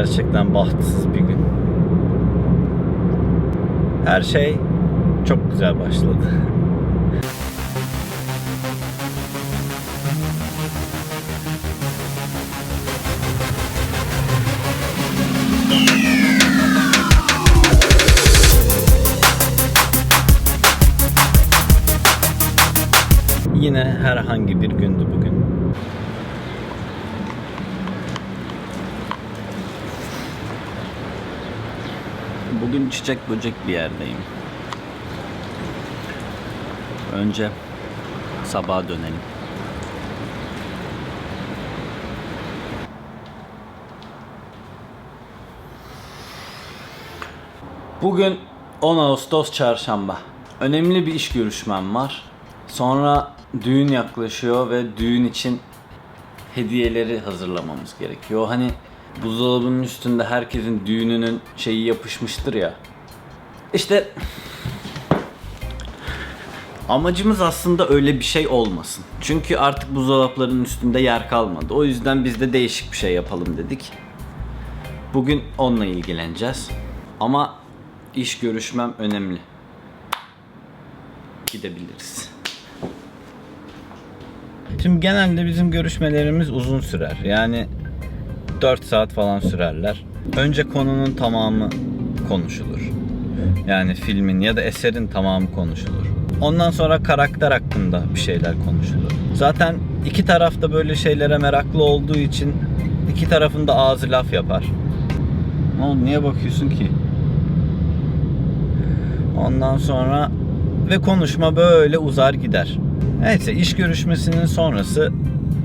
Gerçekten bahtsız bir gün. Her şey çok güzel başladı. Yine herhangi bir gündü bugün. Bugün çiçek böcek bir yerdeyim. Önce sabaha dönelim. Bugün 10 Ağustos çarşamba. Önemli bir iş görüşmem var. Sonra düğün yaklaşıyor ve düğün için hediyeleri hazırlamamız gerekiyor. Hani buzdolabının üstünde herkesin düğününün şeyi yapışmıştır ya. İşte amacımız aslında öyle bir şey olmasın. Çünkü artık buzdolaplarının üstünde yer kalmadı. O yüzden biz de değişik bir şey yapalım dedik. Bugün onunla ilgileneceğiz. Ama iş görüşmem önemli. Gidebiliriz. Şimdi genelde bizim görüşmelerimiz uzun sürer. Yani 4 saat falan sürerler. Önce konunun tamamı konuşulur. Yani filmin ya da eserin tamamı konuşulur. Ondan sonra karakter hakkında bir şeyler konuşulur. Zaten iki taraf da böyle şeylere meraklı olduğu için iki tarafın da ağzı laf yapar. Ne oldu? Niye bakıyorsun ki? Ondan sonra ve konuşma böyle uzar gider. Neyse iş görüşmesinin sonrası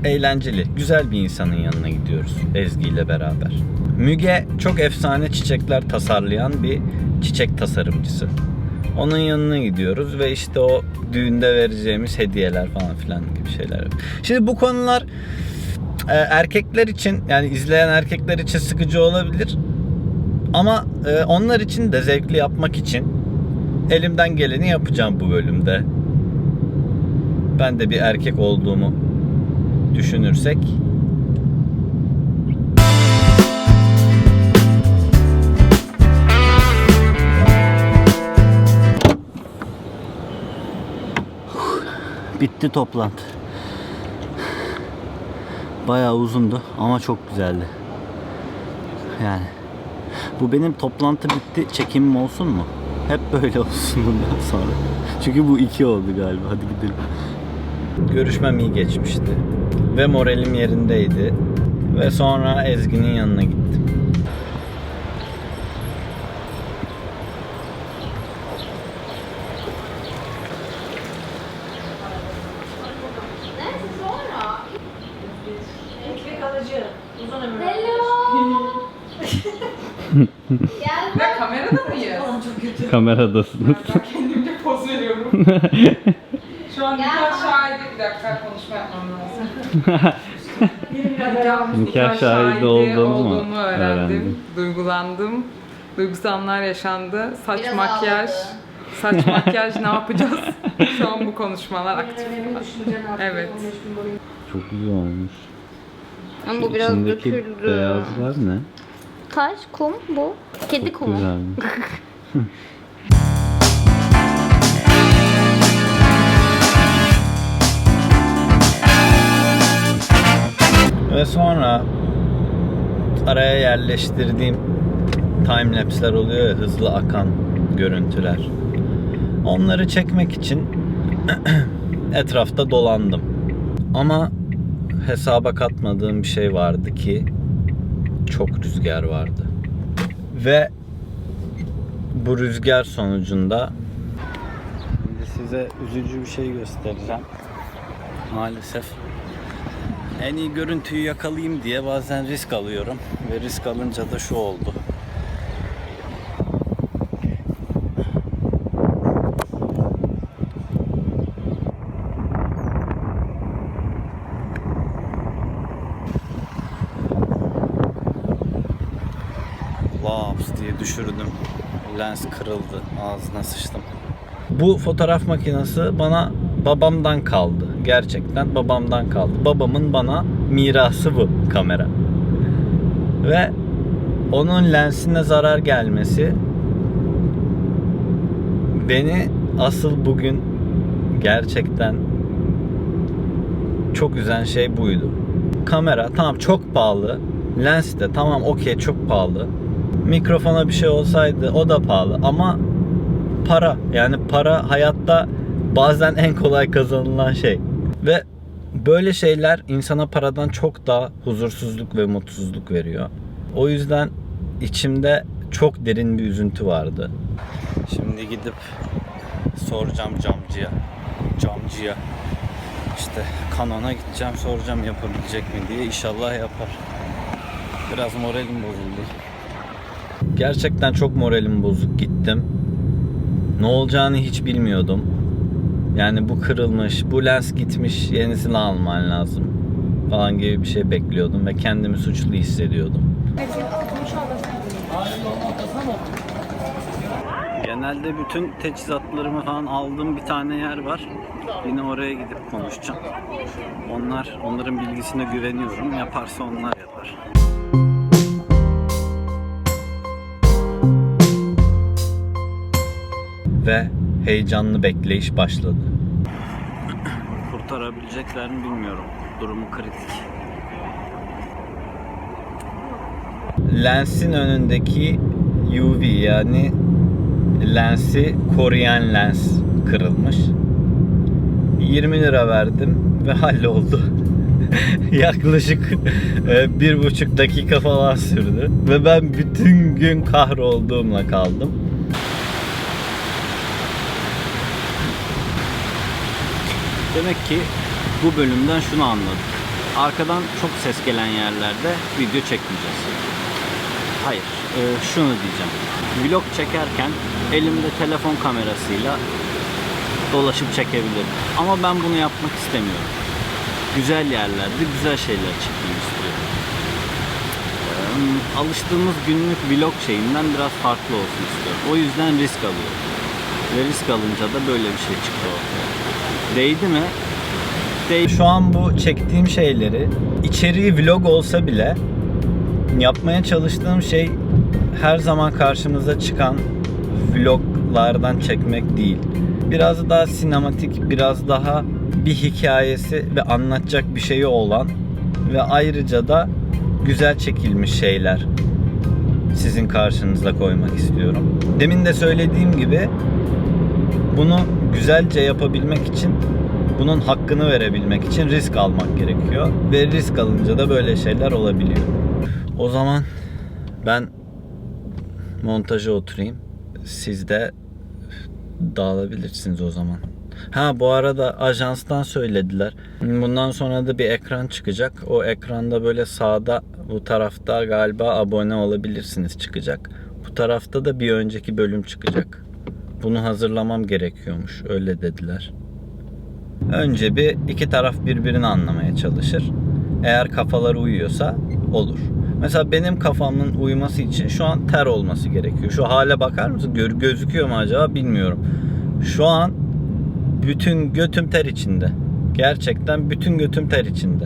eğlenceli, güzel bir insanın yanına gidiyoruz Ezgi ile beraber. Müge çok efsane çiçekler tasarlayan bir çiçek tasarımcısı. Onun yanına gidiyoruz ve işte o düğünde vereceğimiz hediyeler falan filan gibi şeyler. Şimdi bu konular e, erkekler için yani izleyen erkekler için sıkıcı olabilir. Ama e, onlar için de zevkli yapmak için elimden geleni yapacağım bu bölümde. Ben de bir erkek olduğumu düşünürsek Bitti toplantı. Bayağı uzundu ama çok güzeldi. Yani bu benim toplantı bitti çekimim olsun mu? Hep böyle olsun bundan sonra. Çünkü bu iki oldu galiba. Hadi gidelim. Görüşmem iyi geçmişti. Ve moralim yerindeydi. Ve sonra Ezgi'nin yanına gittim. Ya kamerada mıyız? Falan çok kötü. Kameradasınız. Ben kendimce poz veriyorum. Şu an nikah şahidi bir dakika konuşma yapmam lazım. Nikah şahidi olduğumu mu olduğumu öğrendim. öğrendin? Duygulandım. Duygusal anlar yaşandı. Saç Biraz makyaj. ağladı. Saç makyaj ne yapacağız? Şu an bu konuşmalar aktif. Evet. 15 gün boyunca. Çok güzel olmuş. Ama bu biraz İçindeki döküldü. beyazlar ne? Taş, kum bu. Kedi Çok kumu. güzelmiş. Ve sonra araya yerleştirdiğim timelapse'ler oluyor ya hızlı akan görüntüler. Onları çekmek için etrafta dolandım. Ama hesaba katmadığım bir şey vardı ki çok rüzgar vardı. Ve bu rüzgar sonucunda şimdi size üzücü bir şey göstereceğim. Maalesef en iyi görüntüyü yakalayayım diye bazen risk alıyorum ve risk alınca da şu oldu. Laps diye düşürdüm. Lens kırıldı. Ağzına sıçtım. Bu fotoğraf makinesi bana babamdan kaldı. Gerçekten babamdan kaldı. Babamın bana mirası bu kamera. Ve onun lensine zarar gelmesi beni asıl bugün gerçekten çok üzen şey buydu. Kamera tamam çok pahalı. Lens de tamam okey çok pahalı. Mikrofona bir şey olsaydı o da pahalı ama para yani para hayatta bazen en kolay kazanılan şey. Ve böyle şeyler insana paradan çok daha huzursuzluk ve mutsuzluk veriyor. O yüzden içimde çok derin bir üzüntü vardı. Şimdi gidip soracağım camcıya. Camcıya. İşte kanona gideceğim soracağım yapabilecek mi diye. İnşallah yapar. Biraz moralim bozuldu. Gerçekten çok moralim bozuk gittim. Ne olacağını hiç bilmiyordum. Yani bu kırılmış, bu lens gitmiş, yenisini alman lazım falan gibi bir şey bekliyordum ve kendimi suçlu hissediyordum. Genelde bütün teçhizatlarımı falan aldığım bir tane yer var. Yine oraya gidip konuşacağım. Onlar, onların bilgisine güveniyorum. Yaparsa onlar yapar. Heyecanlı bekleyiş başladı. Kurtarabilecekler mi bilmiyorum. Durumu kritik. Lensin önündeki UV yani lensi koruyan lens kırılmış. 20 lira verdim ve halloldu. Yaklaşık e, bir buçuk dakika falan sürdü. Ve ben bütün gün kahrolduğumla kaldım. Demek ki bu bölümden şunu anladık. Arkadan çok ses gelen yerlerde video çekmeyeceğiz. Hayır, e, şunu diyeceğim. Vlog çekerken elimde telefon kamerasıyla dolaşıp çekebilirim. Ama ben bunu yapmak istemiyorum. Güzel yerlerde güzel şeyler çekmeyi istiyorum. E, alıştığımız günlük vlog şeyinden biraz farklı olsun istiyorum. O yüzden risk alıyorum. Ve risk alınca da böyle bir şey çıktı ortaya. Değdi mi? Değdi. Şu an bu çektiğim şeyleri içeriği vlog olsa bile yapmaya çalıştığım şey her zaman karşımıza çıkan vloglardan çekmek değil. Biraz daha sinematik, biraz daha bir hikayesi ve anlatacak bir şeyi olan ve ayrıca da güzel çekilmiş şeyler sizin karşınıza koymak istiyorum. Demin de söylediğim gibi bunu güzelce yapabilmek için bunun hakkını verebilmek için risk almak gerekiyor ve risk alınca da böyle şeyler olabiliyor. O zaman ben montaja oturayım. Siz de dağılabilirsiniz o zaman. Ha bu arada ajanstan söylediler. Bundan sonra da bir ekran çıkacak. O ekranda böyle sağda bu tarafta galiba abone olabilirsiniz çıkacak. Bu tarafta da bir önceki bölüm çıkacak. Bunu hazırlamam gerekiyormuş. Öyle dediler. Önce bir iki taraf birbirini anlamaya çalışır. Eğer kafaları uyuyorsa olur. Mesela benim kafamın uyuması için şu an ter olması gerekiyor. Şu hale bakar mısın? Gör, gözüküyor mu acaba bilmiyorum. Şu an bütün götüm ter içinde. Gerçekten bütün götüm ter içinde.